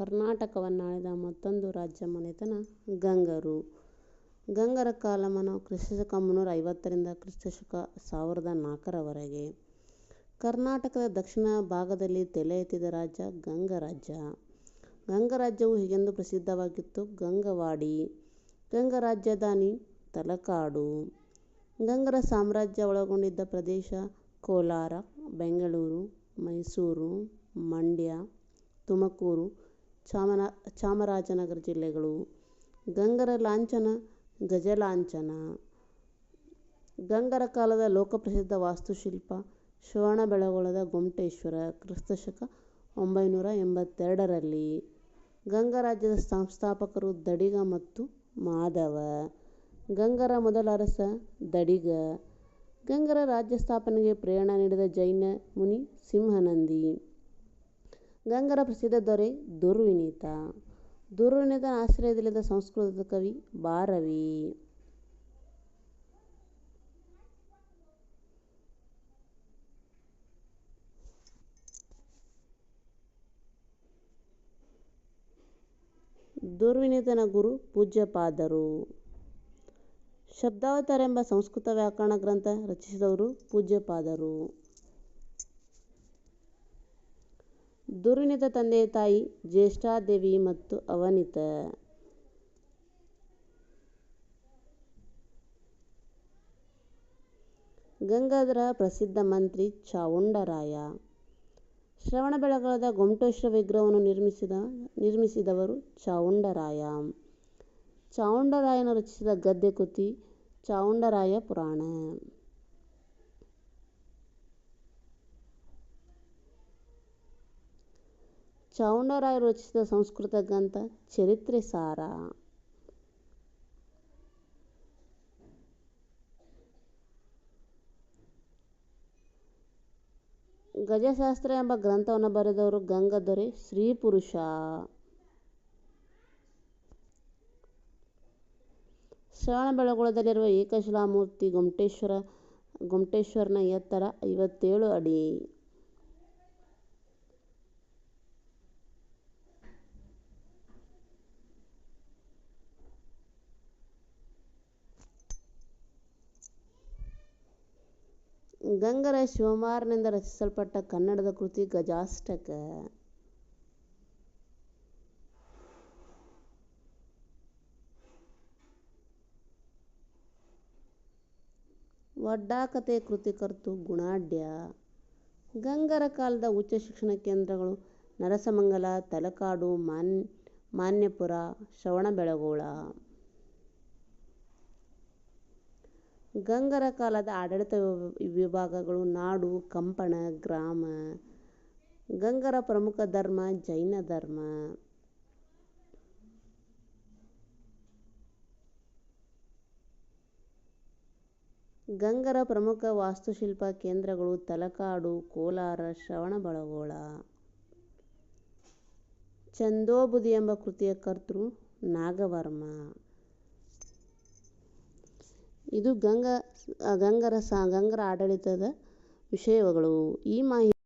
ಕರ್ನಾಟಕವನ್ನಾಳಿದ ಮತ್ತೊಂದು ರಾಜ್ಯ ಮನೆತನ ಗಂಗರು. ಗಂಗರ ಕಾಲಮಾನ ಕ್ರಿಸ್ತಶಕ. ಮುನ್ನೂರ ಐವತ್ತರಿಂದ ಕ್ರಿಸ್ತಶಕ ಶ. ಸಾವಿರದ ನಾಲ್ಕರವರೆಗೆ. ಕರ್ನಾಟಕದ ದಕ್ಷಿಣ ಭಾಗದಲ್ಲಿ ತಲೆ ಎತ್ತಿದ ರಾಜ್ಯ ಗಂಗರಾಜ್ಯ. ಗಂಗರಾಜ್ಯವು ಗಂಗ ರಾಜ್ಯವು ಹೀಗೆಂದು ಪ್ರಸಿದ್ಧವಾಗಿತ್ತು: ಗಂಗವಾಡಿ. ಗಂಗ ರಾಜಧಾನಿ ತಲಕಾಡು. ಗಂಗರ ಸಾಮ್ರಾಜ್ಯ ಒಳಗೊಂಡಿದ್ದ ಪ್ರದೇಶ ಕೋಲಾರ, ಬೆಂಗಳೂರು, ಮೈಸೂರು, ಮಂಡ್ಯ, ತುಮಕೂರು, ಚಾಮರಾಜನಗರ ಜಿಲ್ಲೆಗಳು. ಗಂಗರ ಲಾಂಛನ, ಗಜಲಾಂಛನ. ಗಂಗರ ಕಾಲದ ಲೋಕಪ್ರಸಿದ್ಧ ವಾಸ್ತುಶಿಲ್ಪ ಶ್ರವಣಬೆಳಗೊಳದ ಗೊಮ್ಮಟೇಶ್ವರ. ಕ್ರಿಸ್ತ ಶಕ ಒಂಬೈನೂರ ಎಂಬತ್ತೆರಡರಲ್ಲಿ. ಗಂಗರಾಜ್ಯದ ಸಂಸ್ಥಾಪಕರು ದಡಿಗ ಮತ್ತು ಮಾಧವ. ಗಂಗರ ಮೊದಲ ಅರಸ ದಡಿಗ. ಗಂಗರ ರಾಜ್ಯ ಸ್ಥಾಪನೆಗೆ ಪ್ರೇರಣೆ ನೀಡಿದ ಜೈನ ಮುನಿ ಸಿಂಹನಂದಿ. ಗಂಗರ ಪ್ರಸಿದ್ಧ ದೊರೆ ದುರ್ವಿನೀತ. ದುರ್ವಿನೀತನ ಆಶ್ರಯದಲ್ಲಿದ್ದ ಸಂಸ್ಕೃತದ ಕವಿ ಭಾರವಿ. ದುರ್ವಿನೀತನ ಗುರು ಪೂಜ್ಯಪಾದರು. ಶಬ್ದಾವತಾರ ಎಂಬ ಸಂಸ್ಕೃತ ವ್ಯಾಕರಣ ಗ್ರಂಥ ರಚಿಸಿದವರು ಪೂಜ್ಯಪಾದರು. ದುರ್ವಿನೀತ ತಂದೆ ತಾಯಿ ಜ್ಯೇಷ್ಠಾದೇವಿ ಮತ್ತು ಅವನಿತ. ಗಂಗಾಧರ ಪ್ರಸಿದ್ಧ ಮಂತ್ರಿ ಚಾವುಂಡರಾಯ. ಶ್ರವಣಬೆಳಗೊಳದ ಗೊಮ್ಮಟೇಶ್ವರ ವಿಗ್ರಹವನ್ನು ನಿರ್ಮಿಸಿದ, ನಿರ್ಮಿಸಿದವರು ಚಾವುಂಡರಾಯ. ಚಾವುಂಡರಾಯನ ರಚಿಸಿದ ಗದ್ಯ ಕೃತಿ ಚಾವುಂಡರಾಯ ಪುರಾಣ. ಚಾವುಂಡರಾಯರು ರಚಿಸಿದ ಸಂಸ್ಕೃತ ಗ್ರಂಥ ಚರಿತ್ರೆ ಸಾರ ಗಜಶಾಸ್ತ್ರ ಎಂಬ ಗ್ರಂಥವನ್ನು ಬರೆದವರು ಗಂಗ ದೊರೆ ಶ್ರವಣ ಶ್ರವಣಬೆಳಗೊಳದಲ್ಲಿರುವ ಏಕಶಿಲಾಮೂರ್ತಿ ಗೊಮ್ಮಟೇಶ್ವರನ ಎತ್ತರ ಐವತ್ತೇಳು ಅಡಿ. ಗಂಗರ ಶಿವಮಾರನಿಂದ ರಚಿಸಲ್ಪಟ್ಟ ಕನ್ನಡದ ಕೃತಿ ಗಜಾಷ್ಟಕ. ಒಡ್ಡಾಕತೆ ಕೃತಿಕರ್ತು ಗುಣಾಢ್ಯ. ಗಂಗರ ಕಾಲದ ಉಚ್ಚ ಶಿಕ್ಷಣ ಕೇಂದ್ರಗಳು ನರಸಮಂಗಲ, ತಲಕಾಡು, ಮಾನ್ಯಪುರ, ಶ್ರವಣಬೆಳಗೊಳ. ಗಂಗರ ಕಾಲದ ಆಡಳಿತ ವಿಭಾಗಗಳು ನಾಡು, ಕಂಪಣ, ಗ್ರಾಮ. ಗಂಗರ ಪ್ರಮುಖ ಧರ್ಮ ಜೈನ ಧರ್ಮ. ಗಂಗರ ಪ್ರಮುಖ ವಾಸ್ತುಶಿಲ್ಪ ಕೇಂದ್ರಗಳು ತಲಕಾಡು, ಕೋಲಾರ, ಶ್ರವಣಬೆಳಗೊಳ. ಚಂದೋಬುದಿ ಎಂಬ ಕೃತಿಯ ಕರ್ತೃ ನಾಗವರ್ಮ. ಇದು ಗಂಗರ ಆಡಳಿತದ ವಿಷಯಗಳು. ಈ ಮಾಹಿತಿ